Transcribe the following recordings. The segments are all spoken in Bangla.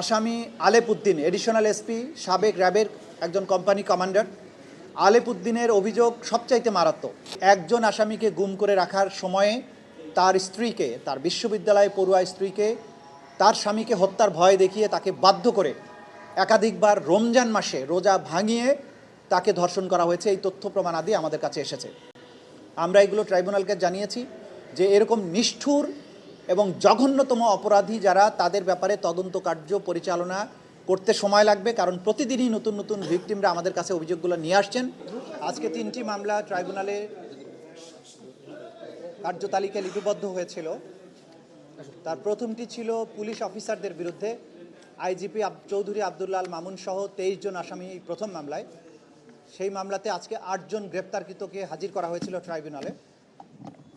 আসামি আলেপ উদ্দিন এডিশনাল এসপি সাবেক র্যাবের একজন কোম্পানি কমান্ডার আলেপ উদ্দিনের অভিযোগ সবচাইতে মারাত্মক। একজন আসামিকে গুম করে রাখার সময়ে তার স্ত্রীকে, তার বিশ্ববিদ্যালয়ে পড়ুয়া স্ত্রীকে, তার স্বামীকে হত্যার ভয় দেখিয়ে তাকে বাধ্য করে একাধিকবার রমজান মাসে রোজা ভাঙিয়ে তাকে ধর্ষণ করা হয়েছে। এই তথ্য প্রমাণ আদি আমাদের কাছে এসেছে। আমরা এগুলো ট্রাইব্যুনালকে জানিয়েছি যে এরকম নিষ্ঠুর এবং জঘন্যতম অপরাধী যারা, তাদের ব্যাপারে তদন্ত কার্য পরিচালনা করতে সময় লাগবে, কারণ প্রতিদিনই নতুন নতুন ভিকটিমরা আমাদের কাছে অভিযোগগুলো নিয়ে আসছেন। আজকে তিনটি মামলা ট্রাইব্যুনালে কার্যতালিকায় লিপিবদ্ধ হয়েছিল। তার প্রথমটি ছিল পুলিশ অফিসারদের বিরুদ্ধে। আইজিপি চৌধুরী আবদুল্লাল মামুন সহ তেইশ জন আসামি প্রথম মামলায়। সেই মামলাতে আজকে আটজন গ্রেপ্তারকৃতকে হাজির করা হয়েছিল ট্রাইব্যুনালে।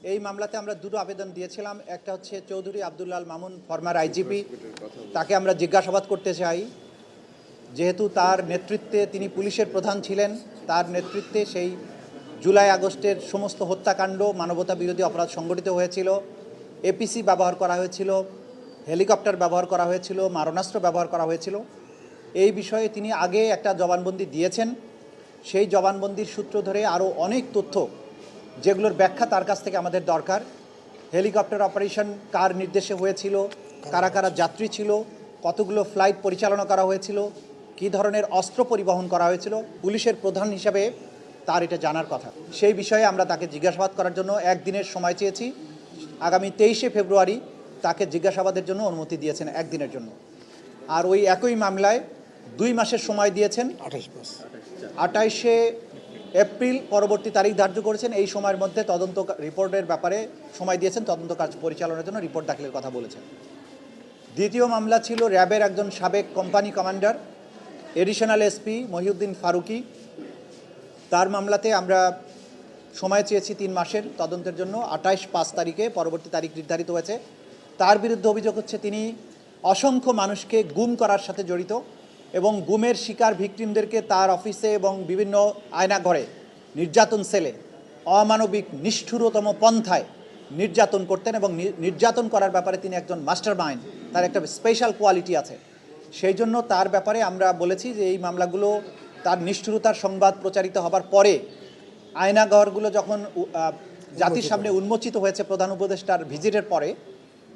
এই মামলাতে আমরা দুটো আবেদন দিয়েছিলাম। একটা হচ্ছে চৌধুরী আবদুল্লাল মামুন ফরমার আইজিপি তাকে আমরা জিজ্ঞাসাবাদ করতে চাই। যেহেতু তার নেতৃত্বে তিনি পুলিশের প্রধান ছিলেন, তার নেতৃত্বে সেই জুলাই আগস্টের সমস্ত হত্যাকাণ্ড, মানবতা বিরোধী অপরাধ সংগঠিত হয়েছিল। এপিসি ব্যবহার করা হয়েছিল, হেলিকপ্টার ব্যবহার করা হয়েছিল, মারণাস্ত্র ব্যবহার করা হয়েছিল। এই বিষয়ে তিনি আগে একটা জবানবন্দি দিয়েছেন। সেই জবানবন্দির সূত্র ধরে আরও অনেক তথ্য যেগুলোর ব্যাখ্যা তার কাছ থেকে আমাদের দরকার। হেলিকপ্টার অপারেশন কার নির্দেশে হয়েছিল কারা কারা যাত্রী ছিল কতগুলো ফ্লাইট পরিচালনা করা হয়েছিল কী ধরনের অস্ত্র পরিবহন করা হয়েছিল পুলিশের প্রধান হিসাবে তার এটা জানার কথা। সেই বিষয়ে আমরা তাকে জিজ্ঞাসাবাদ করার জন্য একদিনের সময় চেয়েছি। আগামী তেইশে ফেব্রুয়ারি তাকে জিজ্ঞাসাবাদের জন্য অনুমতি দিয়েছেন একদিনের জন্য। আর ওই একই মামলায় দুই মাসের সময় দিয়েছেন। আঠাইশে এপ্রিল পরবর্তী তারিখ ধার্য করেছেন। এই সময়ের মধ্যে তদন্ত রিপোর্টের ব্যাপারে সময় দিয়েছেন। তদন্ত কাজ পরিচালনার জন্য রিপোর্ট দাখিলের কথা বলেছেন। দ্বিতীয় মামলা ছিল র্যাবের একজন সাবেক company commander, additional SP Mohiuddin Faruki. তার মামলাতে আমরা সময় চেয়েছি তিন মাসের তদন্তের জন্য। আঠাইশ পাঁচ তারিখে পরবর্তী তারিখ নির্ধারিত হয়েছে। তার বিরুদ্ধে অভিযোগ হচ্ছে, তিনি অসংখ্য মানুষকে গুম করার সাথে জড়িত। এবং গুমের শিকার ভিকটিমদেরকে তার অফিসে এবং বিভিন্ন আয়নাঘরে নির্যাতন সেলে অমানবিক নিষ্ঠুরতম পন্থায় নির্যাতন করতেন এবং নির্যাতন করার ব্যাপারে তিনি একজন মাস্টার মাইন্ড তার একটা স্পেশাল কোয়ালিটি আছে। সেই জন্য তার ব্যাপারে আমরা বলেছি যে এই মামলাগুলো তার নিষ্ঠুরতার সংবাদ প্রচারিত হবার পরে আয়নাঘরগুলো যখন জাতির সামনে উন্মোচিত হয়েছে প্রধান উপদেষ্টার ভিজিটের পরে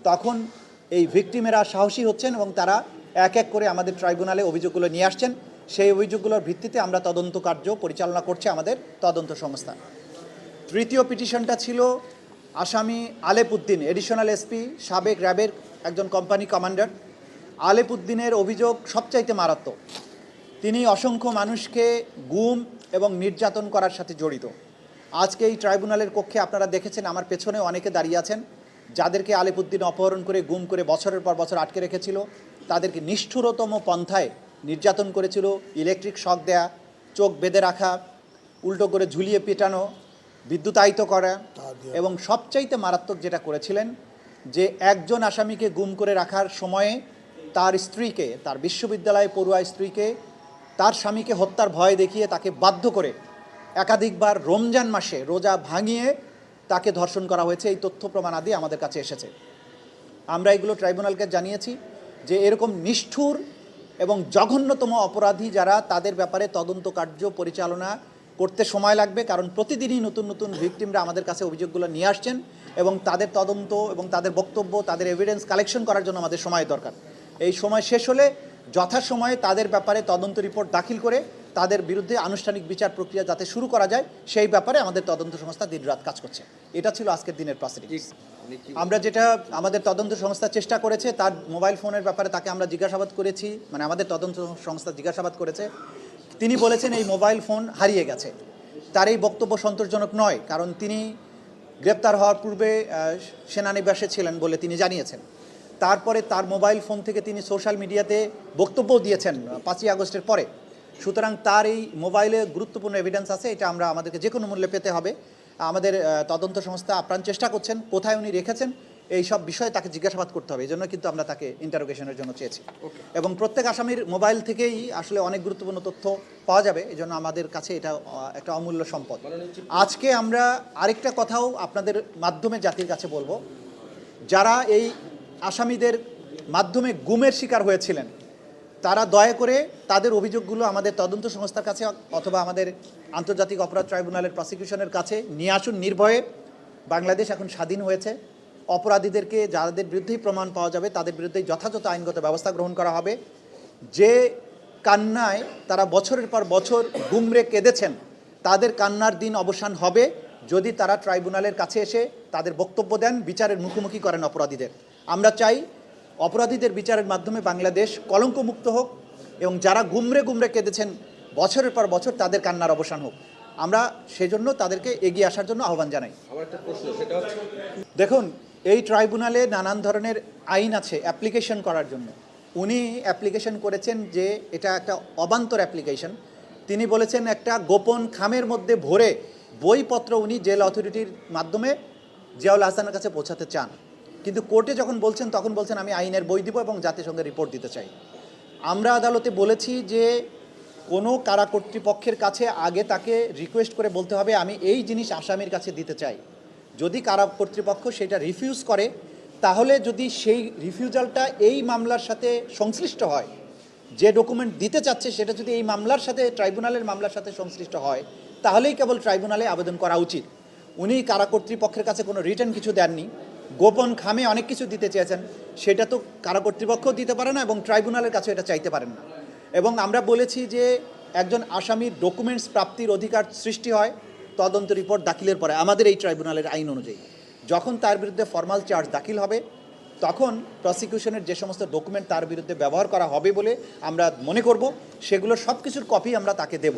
তখন এই ভিকটিমেরা সাহসী হচ্ছেন এবং তারা এক এক করে আমাদের ট্রাইব্যুনালে অভিযোগগুলো নিয়ে আসছেন। সেই অভিযোগগুলোর ভিত্তিতে আমরা তদন্ত কার্য পরিচালনা করছে আমাদের তদন্ত সংস্থা। তৃতীয় পিটিশনটা ছিল আসামি আলেপুদ্দিন এডিশনাল এসপি সাবেক র্যাবের একজন কোম্পানি কমান্ডার আলেপুদ্দিনের অভিযোগ সবচাইতে মারাত্মক। তিনি অসংখ্য মানুষকে গুম এবং নির্যাতন করার সাথে জড়িত। আজকে এই ট্রাইব্যুনালের কক্ষে আপনারা দেখেছেন, আমার পেছনে অনেকে দাঁড়িয়ে আছেন। যাদেরকে আলিপুদ্দিন অপহরণ করে গুম করে বছরের পর বছর আটকে রেখেছিল তাদেরকে নিষ্ঠুরতম পন্থায় নির্যাতন করেছিল ইলেকট্রিক শক দেয়া চোখ বেঁধে রাখা উল্টো করে ঝুলিয়ে পেটানো বিদ্যুতায়িত করা এবং সবচাইতে মারাত্মক যেটা করেছিলেন যে একজন আসামিকে গুম করে রাখার সময়ে তার স্ত্রীকে তার বিশ্ববিদ্যালয়ে পড়ুয়া স্ত্রীকে তার স্বামীকে হত্যার ভয় দেখিয়ে তাকে বাধ্য করে একাধিকবার রমজান মাসে রোজা ভাঙিয়ে তাকে ধর্ষণ করা হয়েছে, এই তথ্য প্রমাণ আদি আমাদের কাছে এসেছে। আমরা এগুলো ট্রাইব্যুনালকে জানিয়েছি যে এরকম নিষ্ঠুর এবং জঘন্যতম অপরাধী যারা, তাদের ব্যাপারে তদন্ত কার্য পরিচালনা করতে সময় লাগবে, কারণ প্রতিদিনই নতুন নতুন ভিকটিমরা আমাদের কাছে অভিযোগগুলো নিয়ে আসছেন এবং তাদের তদন্ত এবং তাদের বক্তব্য, তাদের এভিডেন্স কালেকশন করার জন্য আমাদের সময় দরকার। এই সময় শেষ হলে যথাসময়ে তাদের ব্যাপারে তদন্ত রিপোর্ট দাখিল করে তাদের বিরুদ্ধে আনুষ্ঠানিক বিচার প্রক্রিয়া যাতে শুরু করা যায় সেই ব্যাপারে আমাদের তদন্ত সংস্থা দিনরাত কাজ করছে। এটা ছিল আজকের দিনের প্রসিডিংস আমরা যেটা আমাদের তদন্ত সংস্থা চেষ্টা করেছে তার মোবাইল ফোনের ব্যাপারে তাকে আমরা জিজ্ঞাসাবাদ করেছি মানে আমাদের তদন্ত সংস্থা জিজ্ঞাসাবাদ করেছে। তিনি বলেছেন এই মোবাইল ফোন হারিয়ে গেছে। তার এই বক্তব্য সন্তোষজনক নয় কারণ তিনি গ্রেপ্তার হওয়ার পূর্বে সেনানিবাসে ছিলেন বলে তিনি জানিয়েছেন। তারপরে তার মোবাইল ফোন থেকে তিনি সোশ্যাল মিডিয়াতে বক্তব্যও দিয়েছেন পাঁচই আগস্টের পরে। সুতরাং তার এই মোবাইলে গুরুত্বপূর্ণ এভিডেন্স আছে এটা আমরা আমাদেরকে যে কোনো মূল্যে পেতে হবে। আমাদের তদন্ত সংস্থা আপ্রাণ চেষ্টা করছেন কোথায় উনি রেখেছেন এই সব বিষয়ে তাকে জিজ্ঞাসাবাদ করতে হবে এই জন্য কিন্তু আমরা তাকে ইন্টারোগেশনের জন্য চেয়েছি। এবং প্রত্যেক আসামির মোবাইল থেকেই আসলে অনেক গুরুত্বপূর্ণ তথ্য পাওয়া যাবে এই জন্য আমাদের কাছে এটা একটা অমূল্য সম্পদ। আজকে আমরা আরেকটা কথাও আপনাদের মাধ্যমে জাতির কাছে বলব। যারা এই আসামিদের মাধ্যমে গুমের শিকার হয়েছিলেন তারা দয়া করে তাদের অভিযোগগুলো আমাদের তদন্ত সংস্থার কাছে অথবা আমাদের আন্তর্জাতিক অপরাধ ট্রাইব্যুনালের প্রসিকিউশনের কাছে নিয়ে আসুন নির্ভয়ে। বাংলাদেশ এখন স্বাধীন হয়েছে। অপরাধীদেরকে যাদের বিরুদ্ধেই প্রমাণ পাওয়া যাবে, তাদের বিরুদ্ধে যথাযথ আইনগত ব্যবস্থা গ্রহণ করা হবে। যে কান্নায় তারা বছরের পর বছর গুমরে কেঁদেছেন, তাদের কান্নার দিন অবসান হবে। যদি তারা ট্রাইব্যুনালের কাছে এসে তাদের বক্তব্য দেন, বিচারের মুখোমুখি করেন অপরাধীদের। আমরা চাই অপরাধীদের বিচারের মাধ্যমে বাংলাদেশ কলঙ্কমুক্ত হোক এবং যারা গুমরে গুমরে কেঁদেছেন বছরের পর বছর তাদের কান্নার অবসান হোক। আমরা সেজন্য তাদেরকে এগিয়ে আসার জন্য আহ্বান জানাই। দেখুন এই ট্রাইব্যুনালে নানান ধরনের আইন আছে অ্যাপ্লিকেশন করার জন্য। উনি অ্যাপ্লিকেশন করেছেন যে এটা একটা অবান্তর অ্যাপ্লিকেশন। তিনি বলেছেন একটা গোপন খামের মধ্যে ভরে বইপত্র উনি জেল অথরিটির মাধ্যমে জিয়াউল হাসানের কাছে পৌঁছাতে চান। কিন্তু কোর্টে যখন বলছেন, তখন বলছেন, আমি আইনের বই দিব এবং জাতিসংঘে রিপোর্ট দিতে চাই। আমরা আদালতে বলেছি যে, কোনো কারা কর্তৃপক্ষের কাছে আগে তাকে রিকোয়েস্ট করে বলতে হবে, আমি এই জিনিস আসামির কাছে দিতে চাই। যদি কারা কর্তৃপক্ষ সেটা রিফিউজ করে, তাহলে যদি সেই রিফিউজালটা এই মামলার সাথে সংশ্লিষ্ট হয়, যে ডকুমেন্ট দিতে চাচ্ছে সেটা যদি এই মামলার সাথে ট্রাইব্যুনালের মামলার সাথে সংশ্লিষ্ট হয়, তাহলেই কেবল ট্রাইব্যুনালে আবেদন করা উচিত। উনি কারা কর্তৃপক্ষের কাছে কোনো রিটার্ন কিছু দেননি গোপন খামে অনেক কিছু দিতে চেয়েছেন, সেটা তো কারা কর্তৃপক্ষও দিতে পারে না এবং ট্রাইব্যুনালের কাছে এটা চাইতে পারেন না। এবং আমরা বলেছি যে একজন আসামির ডকুমেন্টস প্রাপ্তির অধিকার সৃষ্টি হয়, তদন্ত রিপোর্ট দাখিলের পরে, আমাদের এই ট্রাইব্যুনালের আইন অনুযায়ী। যখন তার বিরুদ্ধে ফর্মাল চার্জ দাখিল হবে, তখন প্রসিকিউশনের যে সমস্ত ডকুমেন্ট তার বিরুদ্ধে ব্যবহার করা হবে বলে আমরা মনে করব, সেগুলো সব কিছুর কপি আমরা তাকে দেব।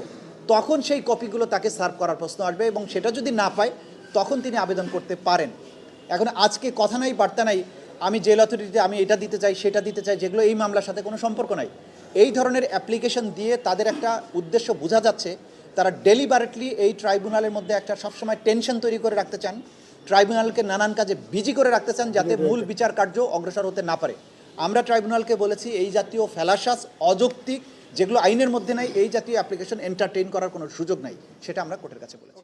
তখন সেই কপিগুলো তাকে সার্ভ করার প্রশ্ন আসবে এবং সেটা যদি না পায়, তখন তিনি আবেদন করতে পারেন। এখন আজকে কথা নাই বার্তা নাই আমি জেল অথরিটিতে আমি এটা দিতে চাই সেটা দিতে চাই যেগুলো এই মামলার সাথে কোনো সম্পর্ক নাই। এই ধরনের অ্যাপ্লিকেশন দিয়ে তাদের একটা উদ্দেশ্য বোঝা যাচ্ছে তারা ডেলিবারেটলি এই ট্রাইব্যুনালের মধ্যে একটা সবসময় টেনশন তৈরি করে রাখতে চান ট্রাইব্যুনালকে নানান কাজে বিজি করে রাখতে চান যাতে মূল বিচার কার্য অগ্রসর হতে না পারে। আমরা ট্রাইব্যুনালকে বলেছি এই জাতীয় ফেলাশাস অযৌক্তিক যেগুলো আইনের মধ্যে নাই এই জাতীয় অ্যাপ্লিকেশন এন্টারটেইন করার কোনো সুযোগ নাই সেটা আমরা কোর্টের কাছে বলেছি।